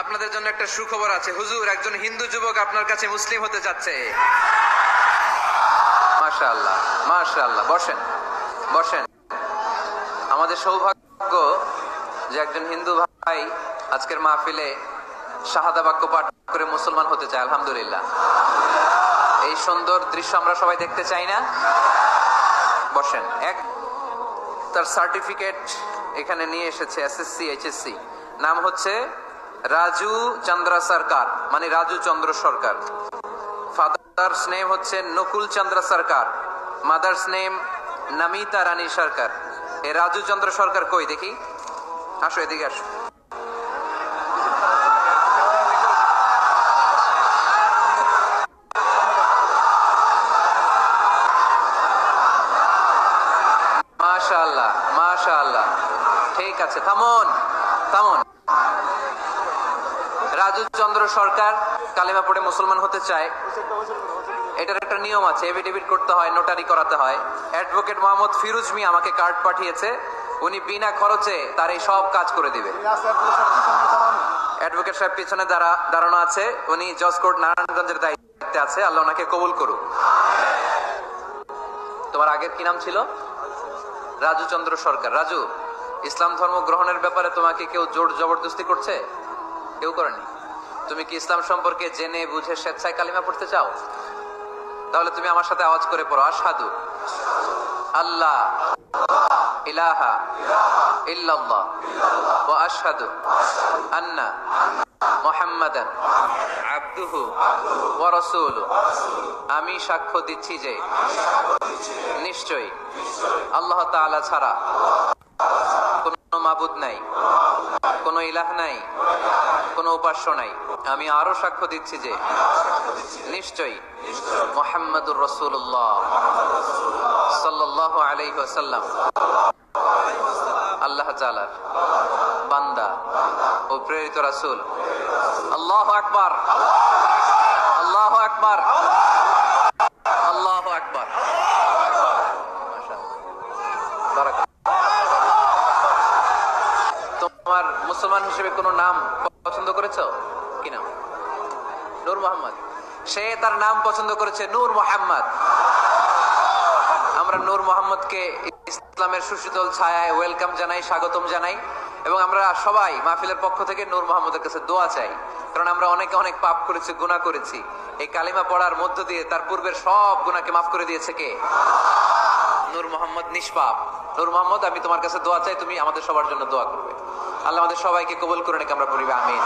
আপনাদের জন্য একটা সুখবর আছে। হুজুর, একজন হিন্দু যুবক আপনার কাছে মুসলিম হতে যাচ্ছে মাশাআল্লাহ মাশাআল্লাহ। বসেন বসেন। আমাদের সৌভাগ্য যে একজন হিন্দু ভাই আজকের মাহফিলে শাহাদা বাক্য পাঠ করে মুসলমান হতে চায়, আলহামদুলিল্লাহ। এই সুন্দর দৃশ্য আমরা সবাই দেখতে চাই না? বসেন, এক তার সার্টিফিকেট এখানে নিয়ে এসেছে, এসএসসি, এইচএসসি। নাম হচ্ছে রাজু চন্দ্র সরকার মানে রাজু চন্দ্র সরকার। ফাদার্স নেম হচ্ছে নকুল চন্দ্র সরকার মাদার্স নেম নমিতা রানী সরকার। এ রাজু চন্দ্র সরকার কই দেখি? আসো এদিকে আসো। মাশাআল্লাহ মাশাআল্লাহ। ঠিক আছে, থামুন থামুন। রাজু চন্দ্র সরকার কালিমা পড়ে মুসলমান হতে চায়। এটার একটা নিয়ম আছে এফিডেভিট করতে হয় নোটারি করাতে হয়। অ্যাডভোকেট মোহাম্মদ ফিরুজ মি আমাকে কার্ড পাঠিয়েছে। উনি বিনা খরচে তার এই সব কাজ করে দিবে। অ্যাডভোকেট সাহেব পিছনে দাঁড়া, দাঁড়ানো আছে। উনি জজ কোর্ট নারায়ণগঞ্জের দায়িত্বে আছে। আল্লাহ ওনাকে কবুল করুক। তোমার আগের কি নাম ছিল? রাজু চন্দ্র সরকার। রাজু, ইসলাম ধর্ম গ্রহণের ব্যাপারে তোমাকে কেউ জোর জবরদস্তি করছে? কেউ করেনি? তুমি কি ইসলাম সম্পর্কে জেনে, বুঝে, স্বেচ্ছায় কালিমা পড়তে চাও? তাহলে তুমি আমার সাথে আওয়াজ করে পড়ো আসাদু আল্লাহ ইলাহা ইল্লাল্লাহ ওয়া আশহাদু আন্না মুহাম্মাদান আবদুহু ওয়া রাসূলুহু আমি সাক্ষ্য দিচ্ছি যে, নিশ্চয়ই আল্লাহ তাআলা ছাড়া মাবুদ নাই, কোনো ইলাহ নাই, কোনো উপাস্য নাই। আমি আরও সাক্ষ্য দিচ্ছি যে, নিশ্চয়ই মোহাম্মদুর রসুল্লাহ সাল্লাহ আলাইহি ওয়াসাল্লাম আল্লাহ তাআলার বান্দা ও প্রেরিত রাসূল। আল্লাহ আকবার আল্লাহ আকবার আল্লাহু আকবার বারাকাত তোমার মুসলমান হিসেবে কোনো নাম পছন্দ করেছ? কি নাম? নূর মোহাম্মদ। সে তার নাম পছন্দ করেছে নূর মোহাম্মদ। আমরা নূর মোহাম্মদকে ইসলামের সুশীতল ছায়ায় ওয়েলকাম জানাই, স্বাগতম জানাই, এবং আমরা সবাই মাহফিলের পক্ষ থেকে নূর মোহাম্মদের কাছে দোয়া চাই, কারণ আমরা অনেকে অনেক পাপ করেছি, গুনাহ করেছি। এই কালিমা পড়ার মধ্য দিয়ে তার পূর্বের সব গুনাহকে মাফ করে দিয়েছে কে? নূর মোহাম্মদ নিষ্পাপ। নূর মোহাম্মদ, আমি তোমার কাছে দোয়া চাই, তুমি আমাদের সবার জন্য দোয়া করবে। আল্লাহ আমাদের সবাইকে কবুল করে নাকি আমরা বলি আমিন।